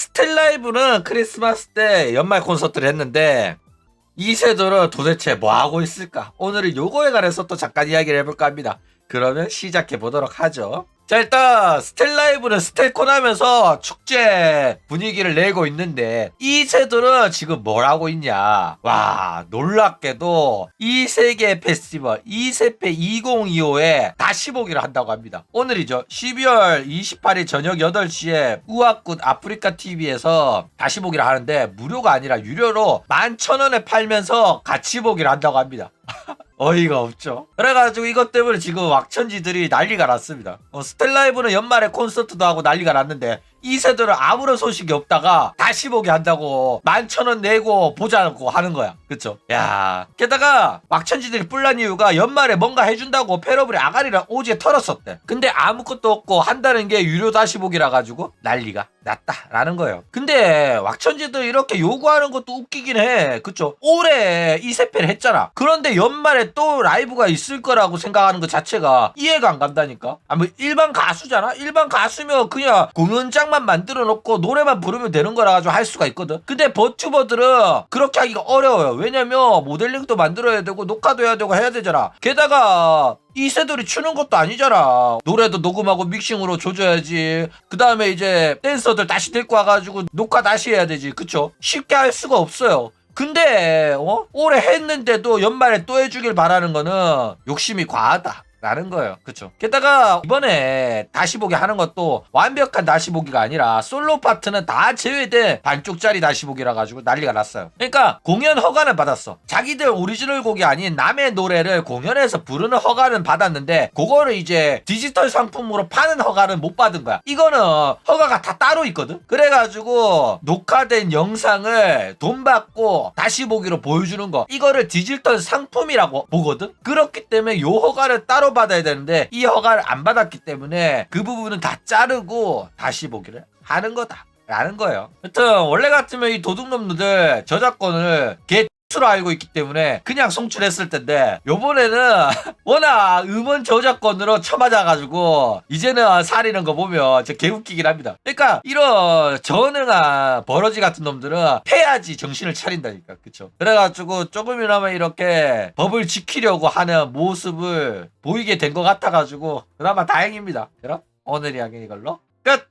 스텔라이브는 크리스마스 때 연말 콘서트를 했는데 이세돌은 도대체 뭐 하고 있을까? 오늘은 요거에 관해서 또 잠깐 이야기를 해볼까 합니다. 그러면 시작해 보도록 하죠. 자 일단 스텔라이브는 스텔콘 하면서 축제 분위기를 내고 있는데 이세돌은 지금 뭘 하고 있냐? 와 놀랍게도 이 세계 페스티벌 이세페 2025에 다시 보기를 한다고 합니다. 오늘이죠. 12월 28일 저녁 8시에 우아굿 아프리카 TV에서 다시 보기를 하는데 무료가 아니라 유료로 11,000원에 팔면서 같이 보기를 한다고 합니다 어이가 없죠. 그래가지고 이것 때문에 지금 왁천지들이 난리가 났습니다. 어, 스텔라이브는 연말에 콘서트도 하고 난리가 났는데 이세들은 아무런 소식이 없다가 다시 보게 한다고 만천원 내고 보자고 하는 거야. 그쵸? 야 게다가 왁천지들이 뿔난 이유가 연말에 뭔가 해준다고 페러블이 아가리랑 오지에 털었었대. 근데 아무것도 없고 한다는 게 유료 다시 보기라 가지고 난리가 났다라는 거예요. 근데 왁천지들 이렇게 요구하는 것도 웃기긴 해. 그쵸? 올해 이세페를 했잖아. 그런데 연말에 또 라이브가 있을 거라고 생각하는 것 자체가 이해가 안 간다니까. 아, 뭐 일반 가수잖아? 일반 가수면 그냥 공연장 만 만들어 놓고 노래만 부르면 되는 거라 가지고 할 수가 있거든. 근데 버튜버들은 그렇게 하기가 어려워요. 왜냐면 모델링도 만들어야 되고 녹화도 해야 되고 해야 되잖아. 게다가 이세돌이 추는 것도 아니잖아. 노래도 녹음하고 믹싱으로 조져야지. 그 다음에 이제 댄서들 다시 데리고 와가지고 녹화 다시 해야 되지. 그쵸? 쉽게 할 수가 없어요. 근데 어? 올해 했는데도 연말에 또 해주길 바라는 거는 욕심이 과하다. 라는 거예요. 그쵸. 게다가 이번에 다시 보기 하는 것도 완벽한 다시 보기가 아니라 솔로 파트는 다 제외된 반쪽짜리 다시 보기라 가지고 난리가 났어요. 그러니까 공연 허가는 받았어. 자기들 오리지널 곡이 아닌 남의 노래를 공연에서 부르는 허가는 받았는데 그거를 이제 디지털 상품으로 파는 허가는 못 받은 거야. 이거는 허가가 다 따로 있거든. 그래가지고 녹화된 영상을 돈 받고 다시 보기로 보여주는 거 이거를 디지털 상품이라고 보거든. 그렇기 때문에 요 허가를 따로 받아야 되는데 이 허가를 안 받았기 때문에 그 부분은 다 자르고 다시 보기를 하는 거다. 라는 거예요. 여튼 원래 같으면 이 도둑놈들 저작권을 개수 로 알고 있기 때문에 그냥 송출했을 텐데 요번에는 워낙 음원 저작권으로 쳐맞아가지고 이제는 사리는 거 보면 진짜 개웃기긴 합니다. 그러니까 이런 전능한 버러지 같은 놈들은 패야지 정신을 차린다니까 그쵸? 그래가지고 조금이나마 이렇게 법을 지키려고 하는 모습을 보이게 된 것 같아가지고 그나마 다행입니다. 그럼 오늘 이야기 이걸로 끝!